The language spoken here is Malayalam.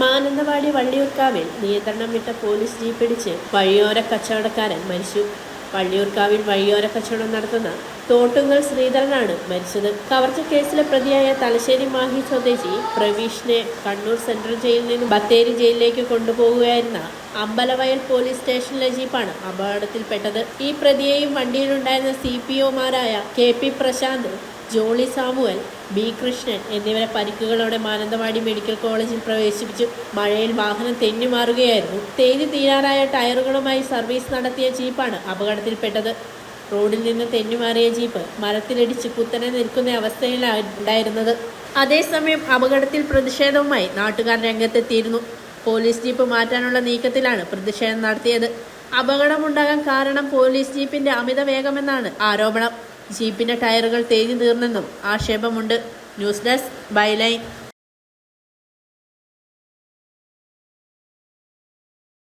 മാനന്തവാടി വള്ളിയൂർക്കാവിൽ നിയന്ത്രണം വിട്ട പോലീസ് ജീപ്പിടിച്ച് വഴിയോര കച്ചവടക്കാരൻ മരിച്ചു. വള്ളിയൂർക്കാവിൽ വഴിയോര കച്ചവടം നടത്തുന്ന തോട്ടുങ്ങൽ ശ്രീധരനാണ് മരിച്ചത്. കവർച്ച കേസിലെ പ്രതിയായ തലശ്ശേരി മാഹി സ്വദേശി പ്രവീഷിനെ കണ്ണൂർ സെൻട്രൽ ജയിലിൽ നിന്ന് ബത്തേരി ജയിലിലേക്ക് കൊണ്ടുപോകുകയായിരുന്ന അമ്പലവയൽ പോലീസ് സ്റ്റേഷനിലെ ജീപ്പാണ് അപകടത്തിൽപ്പെട്ടത്. ഈ പ്രതിയെയും വണ്ടിയിലുണ്ടായിരുന്ന C P ഒമാരായ K P Prashanth Jolly Samuel B Krishnan എന്നിവരെ പരിക്കുകളോടെ മാനന്തവാടി മെഡിക്കൽ കോളേജിൽ പ്രവേശിപ്പിച്ചു. മഴയിൽ വാഹനം തെന്നിമാറുകയായിരുന്നു തേഞ്ഞു തീരാറായ ടയറുകളുമായി സർവീസ് നടത്തിയ ജീപ്പാണ് അപകടത്തിൽപ്പെട്ടത്. റോഡിൽ നിന്ന് തെന്നിമാറിയ ജീപ്പ് മരത്തിലിടിച്ച് കുത്തനെ നിൽക്കുന്ന അവസ്ഥയിലാണ് ഉണ്ടായിരുന്നത്. അതേസമയം അപകടത്തിൽ പ്രതിഷേധവുമായി നാട്ടുകാർ രംഗത്തെത്തിയിരുന്നു. പോലീസ് ജീപ്പ് മാറ്റാനുള്ള നീക്കത്തിലാണ് പ്രതിഷേധം നടത്തിയത്. അപകടമുണ്ടാകാൻ കാരണം പോലീസ് ജീപ്പിന്റെ അമിത വേഗമെന്നാണ് ആരോപണം. ജീപ്പിന്റെ ടയറുകൾ തേഞ്ഞു തീർന്നെന്നും ആക്ഷേപമുണ്ട്. News desk byline.